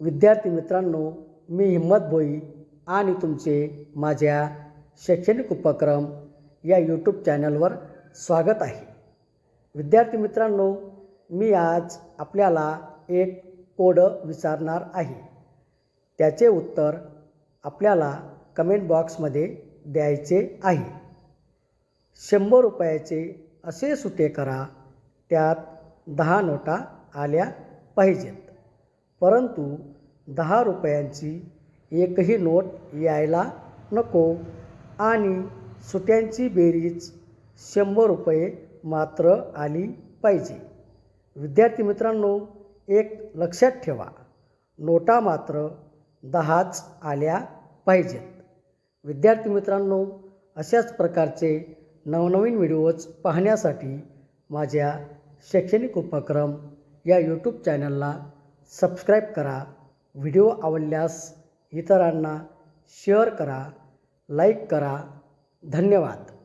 विद्यार्थी मित्रांनो मी हिम्मत भोई आणि तुमचे माझ्या शैक्षणिक उपक्रम या यूट्यूब चॅनलवर स्वागत आहे. विद्यार्थी मित्रांनो मी आज आपल्याला एक कोड विचारणार आहे. त्याचे उत्तर आपल्याला कमेंट बॉक्समध्ये द्यायचे आहे. शंभर रुपयाचे असे सुटे करा त्यात दहा नोटा आल्या पाहिजेत. परंतु दहा रुपयांची एकही नोट यायला नको आणि सुट्यांची बेरीज शंभर रुपये मात्र आली पाहिजे. विद्यार्थी मित्रांनो एक लक्षात ठेवा नोटा मात्र दहाच आल्या पाहिजेत. विद्यार्थी मित्रांनो अशाच प्रकारचे नवनवीन व्हिडिओज पाहण्यासाठी माझ्या शैक्षणिक उपक्रम या यूट्यूब चॅनलला सबस्क्राईब करा. व्हिडिओ आवडल्यास इतरांना शेअर करा लाईक करा. धन्यवाद.